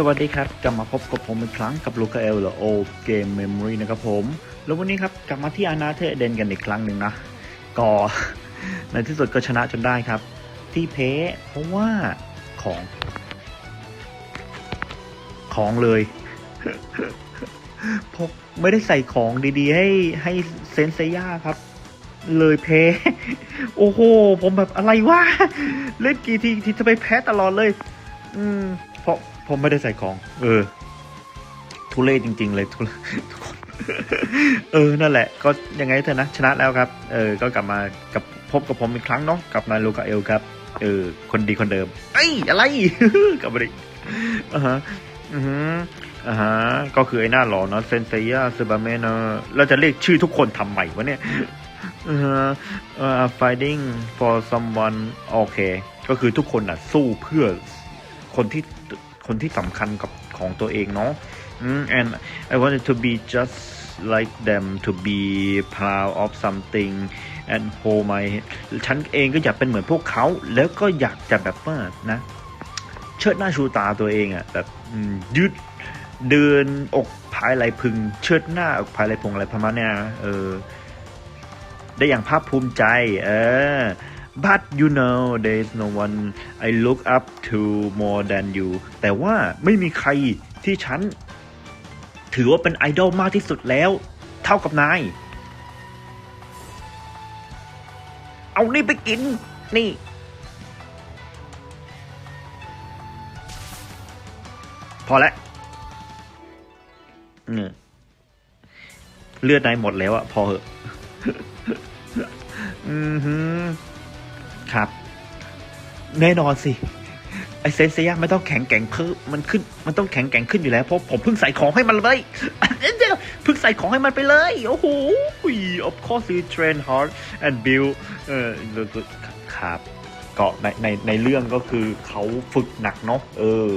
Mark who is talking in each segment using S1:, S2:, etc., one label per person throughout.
S1: สวัสดีครับกลับมาพบกับผมอีกครั้งกับลูคาเอลหรือโอเกมเมมโมรีนะครับผม แล้ววันนี้ครับกลับมาที่อานาเทเดนกันอีกครั้งหนึ่งนะก็ในที่สุดก็ชนะจนได้ครับ ที่เพเพราะว่าของ ของเลยพกไม่ได้ใส่ของดีๆ ให้ให้เซนเซย่าครับ เลยเพ โอ้โห ผมแบบอะไรวะเล่นกี่ทีที่จะไปแพ้ตลอดเลย อืมเพราะ ผมไม่ได้ใส่ของ เออ ทุเรศจริง ๆ เลยทุเรศทุกคน เออ นั่นแหละ ก็ยังไงเถอะนะ ชนะแล้วครับ เออ ก็กลับมากับพบกับผมอีกครั้งเนาะ กับนายลูกาเอลครับ เออ คนดีคนเดิม เอ้ย อะไร กลับมาดิอ่าฮะอือฮึอ่าฮะก็คือไอ้หน้าหล่อเนาะเซนเซียซูบาเมเนเราจะเรียกชื่อทุกคนทำใหม่วะเนี่ยอือฮะเอ่อ fighting for someone โอเค ก็คือทุกคนอะ สู้เพื่อคนที่ คนที่สำคัญกับของตัวเองเนาะ and I wanted to be just like them to be proud of something and hold my ฉันเองก็อยากเป็นเหมือนพวกเขา แล้วก็อยากจะแบบว่านะ เชิดหน้าชูตาตัวเองอะ่ะแบบยืดเดินอกภายไหลพึง เชิดหน้าอกภายไหลพงอะไรประมาณเนี้ยเออได้อย่างภาคภูมิใจ เออ but you know there is no one I look up to more than you แต่ว่าไม่มีใครที่ฉัน ถือว่าเป็นไอดอลมากที่สุดแล้ว เท่ากับนาย เอานี่ไปกิน นี่พอแล้วเนี่ยเลือดนายหมดแล้วอะพอเหอะ อือฮึ ครับ แน่นอนสิไอเซนเซียไม่ต้องแข็งแกร่งเพิ่มมันขึ้น มันต้องแข็งแกร่งขึ้นอยู่แล้วเพราะผมเพิ่งใส่ของให้มันเลยเพิ่งใส่ของให้มันไปเลยโอ้โห of course you train hard and build เออครับก็ในในในเรื่องก็คือเขาฝึกหนักเนาะเออ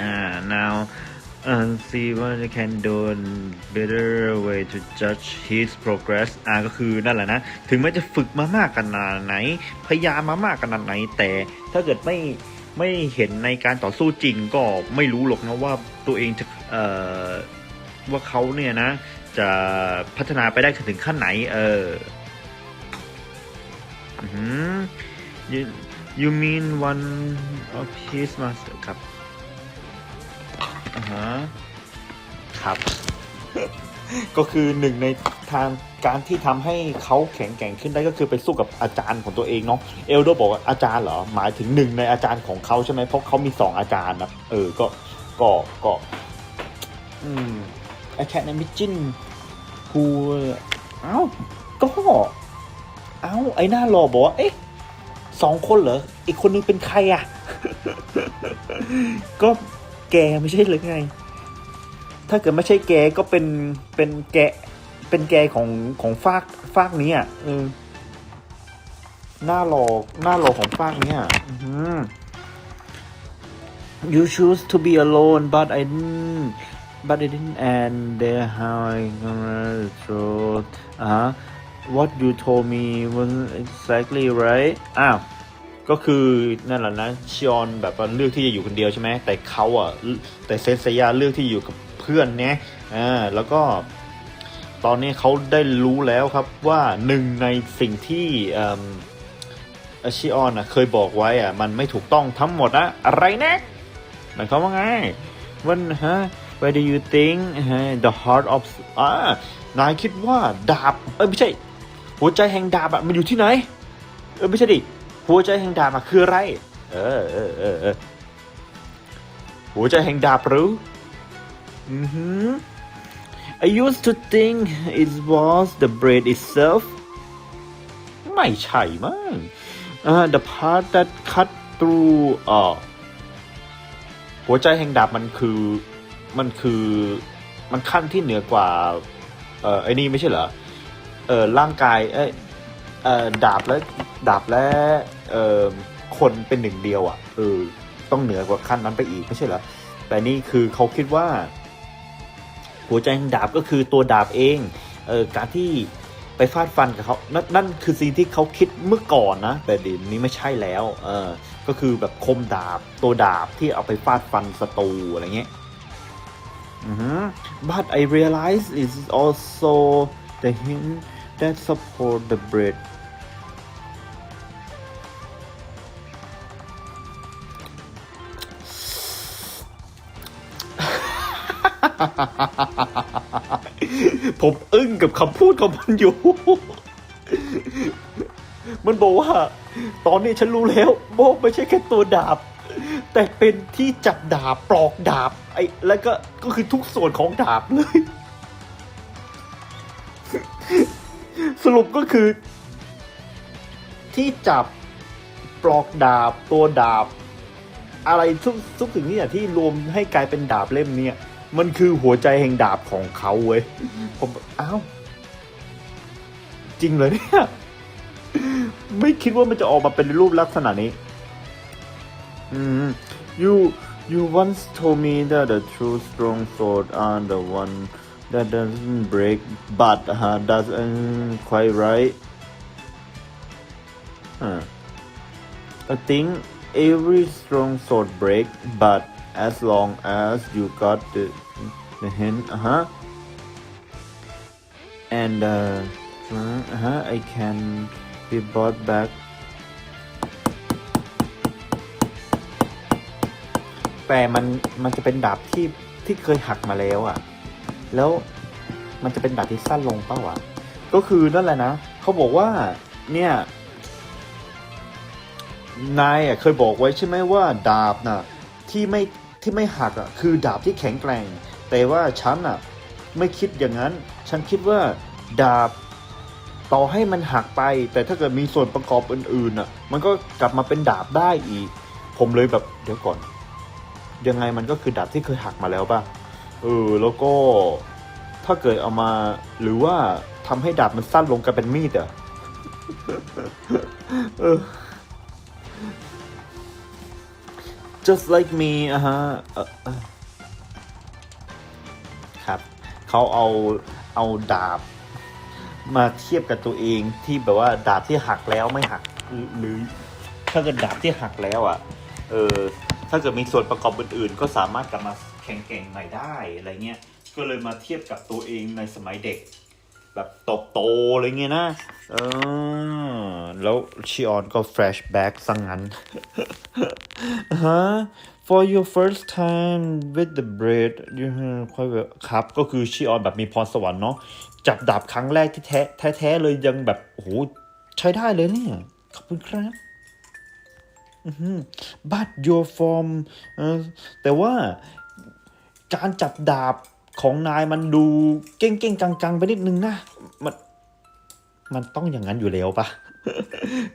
S1: อ่า now uh, see what they can do better way to judge his progress อ่าก็คือนั่นแหละนะ ถึงแม้จะฝึกมามากขนาดไหน พยายามมามากขนาดไหน แต่ถ้าเกิดไม่ไม่เห็นในการต่อสู้จริงก็ไม่รู้หรอกนะว่าตัวเองจะเอ่อว่าเขาเนี่ยนะ จะพัฒนาไปได้ถึงขั้นไหน เออ you you mean one of his master ครับ ฮะครับ ก็คือหนึ่งในทางการที่ทำให้เขาแข็งแกร่งขึ้นได้ก็คือไปสู้กับอาจารย์ของตัวเองเนาะเอลโดบอกว่าอาจารย์เหรอหมายถึงหนึ่งในอาจารย์ของเขาใช่ไหมเพราะเขามีสองอาจารย์นะเออก็ก็ก็อืม I can imagine who เอ้าก็เอ้าไอ้หน้ารอบอกว่าเอ๊ะสองคนเหรออีกคนนึงเป็นใครอะ ก็ แกไม่ใช่หรือไง ถ้าเกิดไม่ใช่แกก็เป็นเป็นแกเป็นแกของของฟากฟากนี้อะเออหน้าหลอกหน้าหลอกของฟากเนี้ยอือหือ You choose to be alone but I didn't but I didn't and there how I gonna throw อ่า what you told me wasn't exactly right อ้าว ก็คือนั่นแหละนะชิออนแบบเลือกที่จะอยู่คนเดียวใช่ไหมแต่เขาอะแต่เซนเซียเลือกที่อยู่กับเพื่อนเนี่ยอ่าแล้วก็ตอนนี้เขาได้รู้แล้วครับว่าหนึ่งในสิ่งที่อ่อชิออนอะเคยบอกไว้อะมันไม่ถูกต้องทั้งหมดนะอะไรนะหมายความว่าไงวันฮะ where do you think the heart of อ่านายคิดว่าดาบ เอ้ยไม่ใช่ หัวใจแห่งดาบอะมันอยู่ที่ไหน เออไม่ใช่ดิ หัวใจแห่งดาบคืออะไร เออเออเออเออหัวใจแห่งดาบหรืออือหือ I used to think it was the braid itself ไม่ใช่มั้งอ่า the part that cut through อ่อหัวใจแห่งดาบมันคือมันคือมันขั้นที่เหนือกว่า เอ่อไอ้นี่ไม่ใช่เหรอ เออร่างกาย เอ่อดาบและ ดาบและเอ่อคนเป็นหนึ่งเดียวอะ่ะเออต้องเหนือกว่าขั้นนั้นไปอีกไม่ใช่เหรอแต่นี่คือเขาคิดว่า หัวใจแห่งดาบก็คือตัวดาบเองเออการที่ไปฟาดฟันกับเขานั่นนั่นคือสิ่งที่เขาคิดเมื่อก่อนนะ แต่เดี๋ยวนี้ไม่ใช่แล้ว เออ ก็คือแบบคมดาบ ตัวดาบที่เอาไปฟาดฟันศัตรูอะไรเงี้ย but I realize it's also the hint that support the bread ผมอึ้งกับคำพูดของมันอยู่ มันบอกว่า ตอนนี้ฉันรู้แล้วโบกไม่ใช่แค่ตัวดาบ แต่เป็นที่จับดาบปลอกดาบ ไอ้แล้วก็ก็คือทุกส่วนของดาบเลย สรุปก็คือ ที่จับปลอกดาบตัวดาบ อะไรทุกทุกสิ่งนี่ที่รวมให้กลายเป็นดาบเล่มเนี่ย มันคือหัวใจแห่งดาบของเขาเว้ย ผมแบบอ้าว จริงเลยเนี่ย ไม่คิดว่ามันจะออกมาเป็นรูปลักษณะนี้ อืม you you once told me that the true strong sword are the one that doesn't break but uh, doesn't quite right huh. I think every strong sword break but as long as you got the the hint uh-huh and uh, uh-huh, I can be brought back แต่มันมันจะเป็นดาบที่ที่เคยหักมาแล้วอะ่ะ แล้วมันจะเป็นดาบที่สั้นลงเปล่าวะก็คือนั่นแหละนะเขาบอกว่าเนี่ยนายอะเคยบอกไว้ใช่ไหมว่าดาบน่ะที่ไม่ ที่ไม่หักอะคือดาบที่แข็งแกร่ง แต่ว่าฉันอะไม่คิดอย่างนั้น ฉันคิดว่าดาบต่อให้มันหักไป แต่ถ้าเกิดมีส่วนประกอบอื่นๆอะ มันก็กลับมาเป็นดาบได้อีก ผมเลยแบบเดี๋ยวก่อน ยังไงมันก็คือดาบที่เคยหักมาแล้วป่ะเออแล้วก็ถ้าเกิดเอามาหรือว่าทำให้ดาบมันสั้นลงกลายเป็นมีดอะเออ just like me อะฮะครับเขาเอาเอาดาบ มาเทียบกับตัวเองที่แบบว่าดาบที่หักแล้วไม่หักหรือถ้าเกิดดาบที่หักแล้วอะ เออ ถ้าเกิดมีส่วนประกอบอื่น ๆ ก็สามารถกลับมาแข่งแข่งใหม่ได้อะไรเงี้ย ก็เลยมาเทียบกับตัวเองในสมัยเด็ก แบบโตโตๆอะไรเงี้ยนะ เออ แล้วชิออนก็แฟลชแบ็กสังงั้นฮะ for your first time with the bread you have quite well ครับ ก็คือชิออนแบบมีพรสวรรค์เนาะ จับดาบครั้งแรกที่แท้แท้เลยยังแบบโอ้โหใช้ได้เลยเนี่ย ขอบคุณครับ but your form เออแต่ว่าการจับดาบ ของนายมันดูเก้งเก้งกังๆ ไปนิดนึงนะ มัน มันต้องอย่างนั้นอยู่แล้วปะ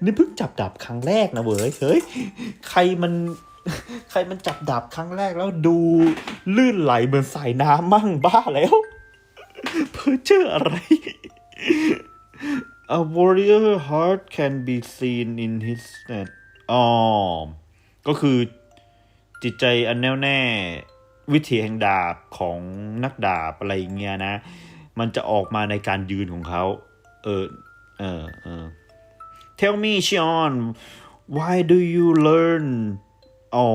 S1: นี่เพิ่งจับดาบครั้งแรกนะเว้ย เฮ้ย ใครมัน ใครมันจับดาบครั้งแรกแล้วดูลื่นไหลเหมือนสายน้ำมั่งบ้าแล้ว เพื่อเจออะไร A warrior heart can be seen in his net อ๋อ ก็คือจิตใจอันแน่วแน่ วิถีแห่งดาบของนักดาบอะไรเงี้ยนะ มันจะออกมาในการยืนของเขา เออ เออเออ Tell me Sean why do you learn อ๋อ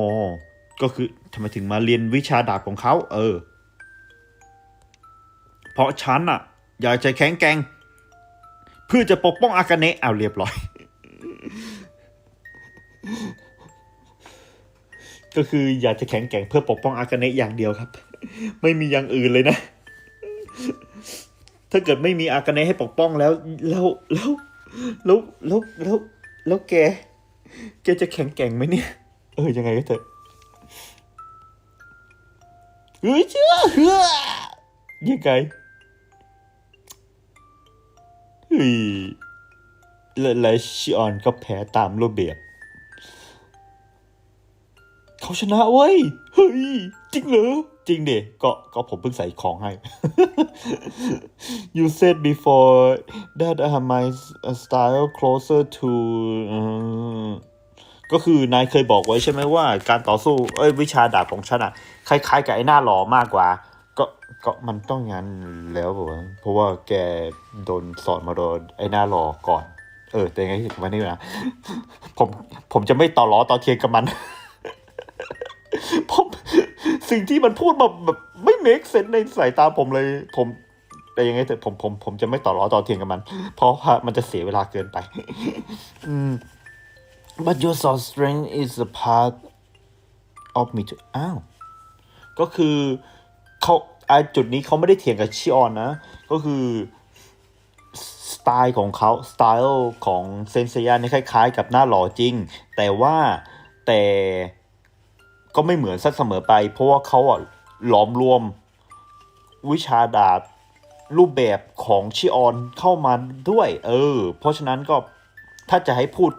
S1: ก็คือทำไมถึงมาเรียนวิชาดาบของเขา เออ เพราะฉันอะอยากจะแข็งแกร่งเพื่อจะปกป้องอากาเนะเอาเรียบร้อย ก็คืออยากจะแข็งแกร่งเพื่อปกป้องอากาเนะอย่างเดียวครับ ไม่มีอย่างอื่นเลยนะ ถ้าเกิดไม่มีอากาเนะให้ปกป้องแล้วแล้วแล้วแล้วแล้วแล้วแล้วแกแกจะแข็งแกร่งไหมเนี่ย เออยังไงก็เถอะเฮ้ยเชื่อเฮ้ยยังไงเฮ้ยและและชิออนก็แพ้ตามรูปแบบ เขาชนะเว้ย เฮ้ย จริงเหรอ จริงเดก็ก็ผมเพิ่งใส่ของให้ you said before that uh, my style closer to ก็คือนายเคยบอกไว้ใช่ไหมว่า การต่อสู้ เอ้ย วิชาดาบของฉันอะคล้ายๆกับไอ้หน้าหล่อมากกว่า ก็ก็มันต้องงั้นแล้วบอกว่าเพราะว่าแกโดนสอนมาโดนไอ้หน้าหล่อก่อน เออ แต่ยังไงมไม่ได้นะผมผมจะไม่ต่อล้อต่อเทียงกับมัน ผมสิ่งที่มันพูดมาแบบไม่ make sense ในสายตาผมเลย ผมแต่ยังไงแต่ผมผมผมจะไม่ต่อล้อต่อเทียงกับมัน เพราะว่ามันจะเสียเวลาเกินไปอืม but your soul strength is a part of me too อ้าว ก็คือเขาไอจุดนี้เขาไม่ได้เถียงกับชิออนนะ ก็คือสไตล์ของเขาสไตล์ของเซนเซียนี่คล้ายๆ กับหน้าหล่อจริง แต่ว่าแต่ ก็ไม่เหมือนสักเสมอไป เพราะว่าเขาอะหลอมรวมวิชาดาบรูปแบบของชิออนเข้ามาด้วย เออ เพราะฉะนั้นก็ถ้าจะให้พูด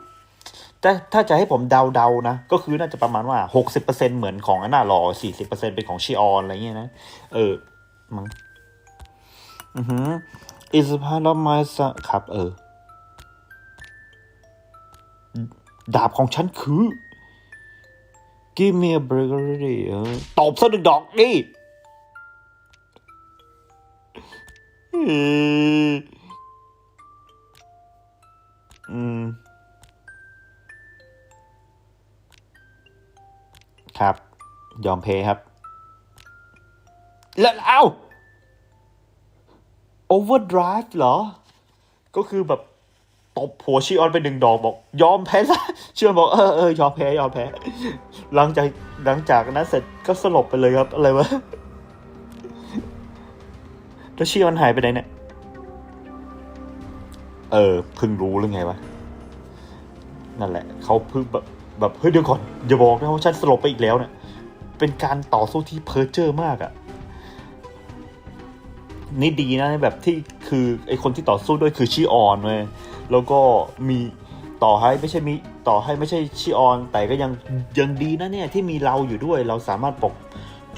S1: ถ้าถ้าจะให้ผมเดาๆนะ ก็คือน่าจะประมาณว่า 60%เหมือนของอันนาหล่อ40%เป็นของชิออนอะไรเงี้ยนะ เออมั้งอือหือ is part of my son ครับ เออ ดาบของฉันคือ give me a break already เออตบซะหนึ่งดอกดิอืม ครับ ยอมเพย์ครับ แล้วเอา overdrive เหรอ ก็คือแบบ ตบหัวชิออนไปหนึ่งดอกบอก ยอมแพ้ซะชิออนบอกเออเออยอมแพ้ยอมแพ้ หลังจากหลังจากนั้นเสร็จก็สลบไปเลยครับอะไรวะแล้วชิออนหายไปไหนเนี่ยเออเพิ่งรู้หรือไงวะนั่นแหละเขาเพิ่งแบบแบบเฮ้ยเดี๋ยวก่อนอย่าบอกนะว่าฉันสลบไปอีกแล้วเนี่ยเป็นการต่อสู้ที่เพ้อเจ้อมากอะ่ะนี่ดีนะแบบที่คือไอคนที่ต่อสู้ด้วยคือชีออนเว้ย แล้วก็มีต่อให้ไม่ใช่มีต่อให้ไม่ใช่ชีออน แต่ก็ยังยังดีนะเนี่ยที่มีเราอยู่ด้วย เราสามารถปก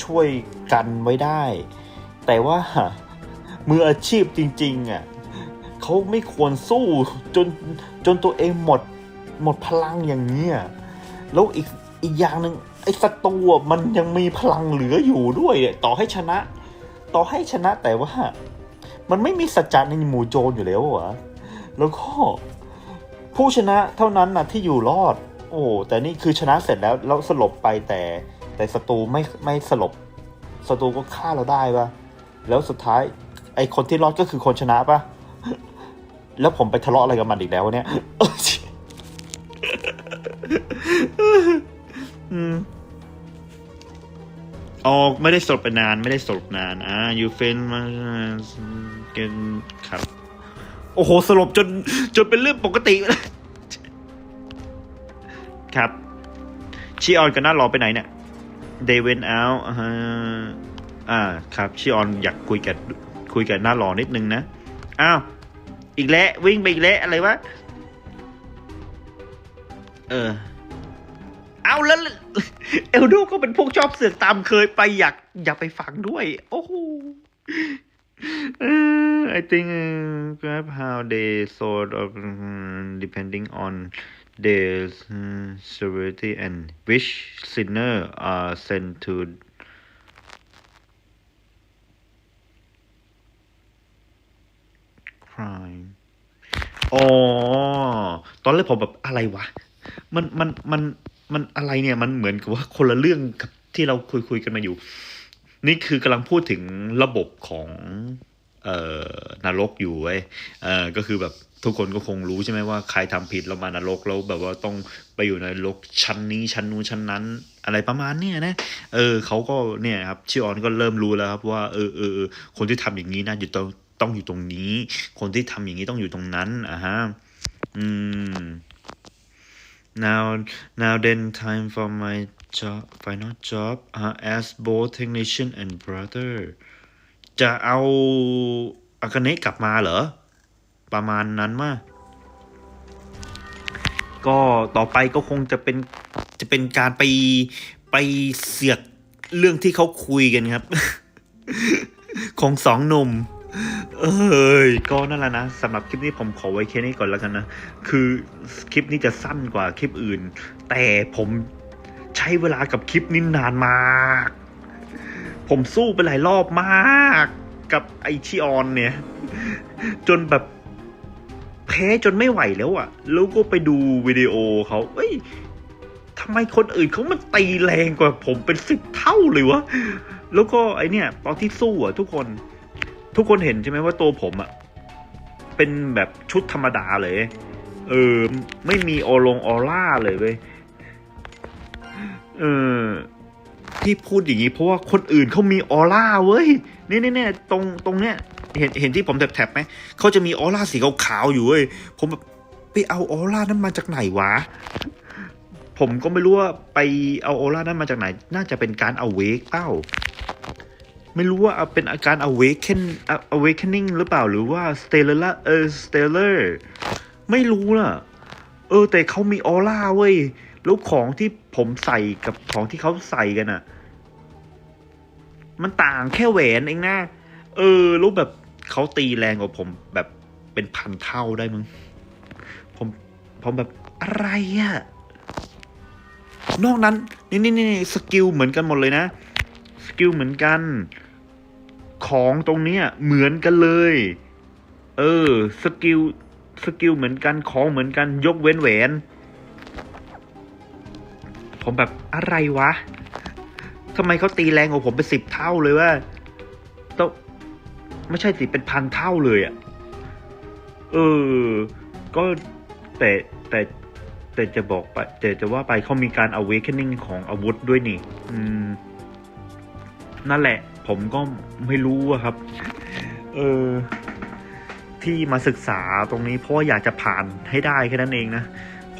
S1: ช่วยกันไว้ได้ แต่ว่ามืออาชีพจริงๆอะเขาไม่ควรสู้จนจนตัวเองหมดหมดพลังอย่างเนี้ยแล้วอีกอีกอย่างหนึ่งไอ้ศัตรูมันยังมีพลังเหลืออยู่ด้วย ต่อให้ชนะ ต่อให้ชนะแต่ว่า มันไม่มีสัจจะในหมู่โจรอยู่แล้วอะ แล้วก็ผู้ชนะเท่านั้นนะที่อยู่รอด โอ้แต่นี่คือชนะเสร็จแล้วแล้วสลบไปแต่แต่ศัตรูไม่ไม่สลบศัตรูก็ฆ่าเราได้ปะแล้วสุดท้ายไอคนที่รอดก็คือคนชนะปะแล้วผมไปทะเลาะอะไรกับมันอีกแล้วเนี่ยอืมอ๋อไม่ได้สลบไปนาน ไม่ได้สลบนาน อ่า you faint มาเกินครับ โอ้โห สลบจนจนเป็นเรื่องปกติแล้วครับชีออนกับน้ารอไปไหนเนี่ย they went out อ่าอ่าครับชีออนอยากคุยกับคุยกับน้ารอนิดนึงนะอ้าวอีกแล้ววิ่งไปอีกแล้วอะไรวะเออเอาแล้วเอลโดก็เป็นพวกชอบเสือกตามเคยไปอยากอยากไปฟังด้วย โอ้โห เออ I think uh, grab how they sort of uh, depending on their uh, severity and which sinner are sent to crime อ๋อ ตอนแรกผมแบบอะไรวะ มันมันมันมันอะไรเนี่ย มันเหมือนกับว่าคนละเรื่องกับที่เราคุยคุยกันมาอยู่ นี่คือกำลังพูดถึงระบบของเอ่อนรกอยู่เว้ยเอ่อก็คือแบบทุกคนก็คงรู้ใช่ไหมว่าใครทำผิดแล้วมานรกแล้วแบบว่าต้องไปอยู่ในนรกชั้นนี้ชั้นนู้นชั้นนั้น อะไรประมาณเนี้ยนะเออเขาก็เนี่ยครับชิออนก็เริ่มรู้แล้วครับว่าเออเออคนที่ทำอย่างนี้นะอยู่ตรงต้องอยู่ตรงนี้ คนที่ทำอย่างนี้ต้องอยู่ตรงนั้นอะฮะอืม now now then time for my job final job uh, as both technician and brother จะเอาอากาเนะกลับมาเหรอ ประมาณนั้นมาก็ต่อไปก็คงจะเป็นจะเป็นการไปไปเสือกเรื่องที่เขาคุยกันครับ ของสองหนุ่มเอ้ยก็นั่นแหละนะสำหรับคลิปนี้ผมขอไว้แค่นี้ก่อนแล้วกันนะ คือคลิปนี้จะสั้นกว่าคลิปอื่น แต่ผม ใช้เวลากับคลิปนี้นานมาก ผมสู้ไปหลายรอบมากกับไอชิออนเนี่ย จนแบบแพ้จนไม่ไหวแล้วอะ่ะ แล้วก็ไปดูวิดีโอเขาเอ้ยทำไมคนอื่นเขามันตีแรงกว่าผมเป็นสิบเท่าเลยวะ แล้วก็ไอเนี่ย ตอนที่สู้อะทุกคน ทุกคนเห็นใช่ไหมว่าตัวผมอะ เป็นแบบชุดธรรมดาเลย เออ ไม่มีออลงออร่าเลยเว้ย เออที่พูดอย่างนี้เพราะว่าคนอื่นเขามีออร่าเว้ยนี่นี่นี่ตรงตรงเนี้ยเห็นเห็นที่ผมแถบๆไหมเขาจะมีออร่าสีขาวๆอยู่เว้ยผมแบบไปเอาออร่านั้นมาจากไหนวะ ผมก็ไม่รู้ว่าไปเอาออร่านั้นมาจากไหน น่าจะเป็นการเอาเวกเป้า ไม่รู้ว่าเป็นอาการ awaken awakening หรือเปล่าหรือว่า stellar เออ stellar ไม่รู้น่ะ เออ แต่เขามีออร่าเว้ยแล้วของที่ ผมใส่กับของที่เขาใส่กันอะมันต่างแค่แหวนเองนะเออแล้แบบเขาตีแรงกว่าผมแบบเป็นพันเท่าได้มึง ผมผมแบบอะไรอะนอกนั้น นี่นี่นี่สกิลเหมือนกันหมดเลยนะ สกิลเหมือนกัน ของตรงเนี้ยเหมือนกันเลย เออ สกิลสกิลเหมือนกันของเหมือนกันยกเว้นแหวน ผมแบบอะไรวะทำไมเขาตีแรงกว่าผมเป็นสิบเท่าเลยว่าต้องไม่ใช่สิเป็นพันเท่าเลยอะ่ะ เออ ก็แต่แต่แต่จะบอกไปแต่จะว่าไปเขามีการ awakening ของอาวุธด้วยนี่ อืม นั่นแหละ ผมก็ไม่รู้อะครับ เออ ที่มาศึกษาตรงนี้เพราะว่าอยากจะผ่านให้ได้แค่นั้นเองนะ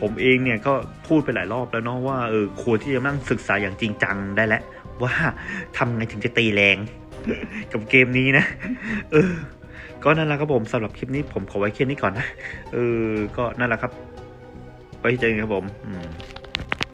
S1: ผมเองเนี่ยก็พูดไปหลายรอบแล้วเนาะว่าเออควรที่จะนั่งศึกษาอย่างจริงจังได้แล้วว่าทำไงถึงจะตีแรง กับเกมนี้นะ เออ ก็นั่นแหละครับผมสำหรับคลิปนี้ผมขอไว้แค่นี้ก่อนนะ เออ ก็นั่นแหละครับ ไว้เจอกันครับผม อืม